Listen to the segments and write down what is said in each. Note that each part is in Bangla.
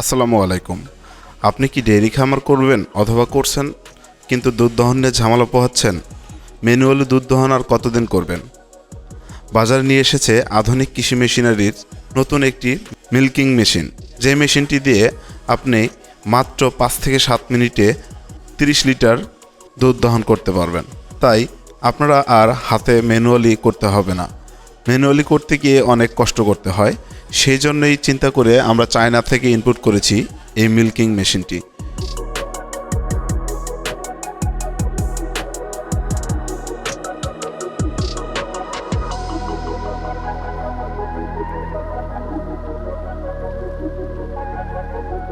আসসালামু আলাইকুম। আপনি কি ডেয়ারি খামার করবেন অথবা করছেন, কিন্তু দুধ দহন নিয়ে ঝামেলা পোহাচ্ছেন? ম্যানুয়ালি দুধ দহন আর কতদিন করবেন? বাজারে নিয়ে এসেছে আধুনিক কৃষি মেশিনারির নতুন একটি মিল্কিং মেশিন। যে মেশিনটি দিয়ে আপনি মাত্র পাঁচ থেকে সাত মিনিটে তিরিশ লিটার দুধ দহন করতে পারবেন। তাই আপনারা আর হাতে ম্যানুয়ালি করতে হবে না। ম্যানুয়ালি করতে গিয়ে অনেক কষ্ট করতে হয়। সেই জন্যই চিন্তা করে আমরা চায়না থেকে ইনপুট করেছি এই মিল্কিং মেশিনটি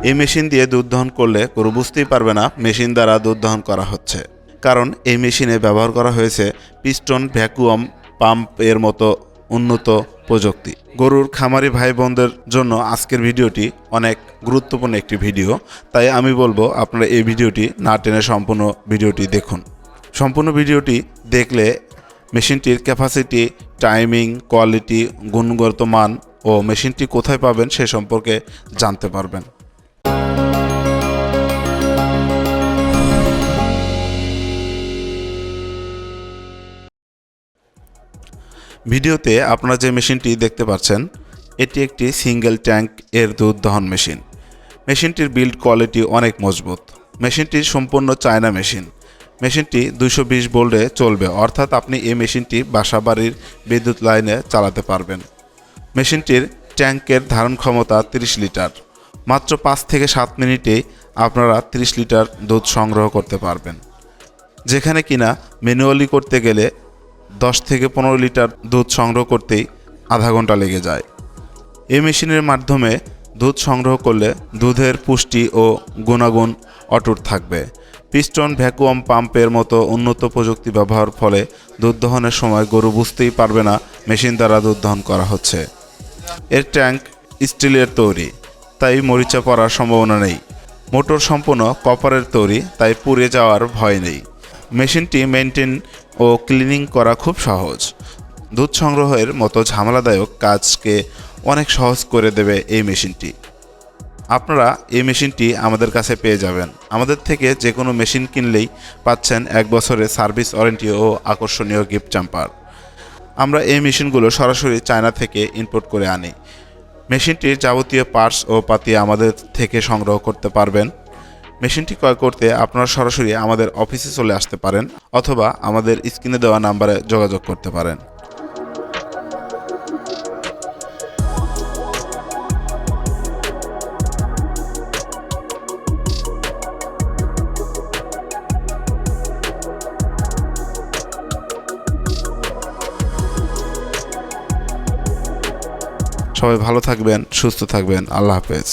এই মেশিন দিয়ে দুধ দহন করলে গরু বুঝতেই পারবে না মেশিন দ্বারা দুধ দহন করা হচ্ছে। কারণ এই মেশিনে ব্যবহার করা হয়েছে পিস্টন ভ্যাকুয়াম পাম্পের মতো উন্নত প্রযুক্তি। গরুর খামারি ভাই বোনদের জন্য আজকের ভিডিওটি অনেক গুরুত্বপূর্ণ একটি ভিডিও। তাই আমি বলব, আপনারা এই ভিডিওটি না টেনে সম্পূর্ণ ভিডিওটি দেখুন। সম্পূর্ণ ভিডিওটি দেখলে মেশিনটির ক্যাপাসিটি টাইমিং কোয়ালিটি গুণগত মান ও মেশিনটি কোথায় পাবেন সে সম্পর্কে জানতে পারবেন। ভিডিওতে আপনারা যে মেশিনটি দেখতে পাচ্ছেন, এটি একটি সিঙ্গেল ট্যাঙ্ক এর দুধ দহন মেশিন। মেশিনটির বিল্ড কোয়ালিটি অনেক মজবুত। মেশিনটি সম্পূর্ণ চায়না মেশিন। মেশিনটি দুশো বিশ বোল্ডে চলবে, অর্থাৎ আপনি এই মেশিনটি বাসা বাড়ির বিদ্যুৎ লাইনে চালাতে পারবেন। মেশিনটির ট্যাঙ্কের ধারণ ক্ষমতা 30 লিটার। মাত্র পাঁচ থেকে সাত মিনিটে আপনারা 30 লিটার দুধ সংগ্রহ করতে পারবেন। যেখানে কিনা ম্যানুয়ালি করতে গেলে দশ থেকে পনেরো লিটার দুধ সংগ্রহ করতেই আধা ঘণ্টা লেগে যায়। এই মেশিনের মাধ্যমে দুধ সংগ্রহ করলে দুধের পুষ্টি ও গুণাগুণ অটুট থাকবে। পিস্টন ভ্যাকুয়াম পাম্পের মতো উন্নত প্রযুক্তি ব্যবহার ফলে দুধ দহনের সময় গরু বুঝতেই পারবে না মেশিন দ্বারা দুধ দহন করা হচ্ছে। এর ট্যাঙ্ক স্টিলের তৈরি, তাই মরিচা পড়ার সম্ভাবনা নেই। মোটর সম্পূর্ণ কপারের তৈরি, তাই পুড়ে যাওয়ার ভয় নেই। মেশিনটি মেনটেন ও ক্লিনিং করা খুব সহজ। দুধ সংগ্রহের মতো ঝামেলাদায়ক কাজকে অনেক সহজ করে দেবে এই মেশিনটি। আপনারা এই মেশিনটি আমাদের কাছে পেয়ে যাবেন। আমাদের থেকে যে কোনো মেশিন কিনলেই পাচ্ছেন এক বছরের সার্ভিস ওয়ারেন্টি ও আকর্ষণীয় গিফট চাম্পার আমরা এই মেশিনগুলো সরাসরি চায়না থেকে ইম্পোর্ট করে আনি। মেশিনটির যাবতীয় পার্টস ও পাতি আমাদের থেকে সংগ্রহ করতে পারবেন। মেশিনটি ক্রয় করতে আপনারা সরাসরি আমাদের অফিসে চলে আসতে পারেন অথবা আমাদের স্ক্রিনে দেওয়া নাম্বারে যোগাযোগ করতে পারেন। সবাই ভালো থাকবেন, সুস্থ থাকবেন। আল্লাহ হাফেজ।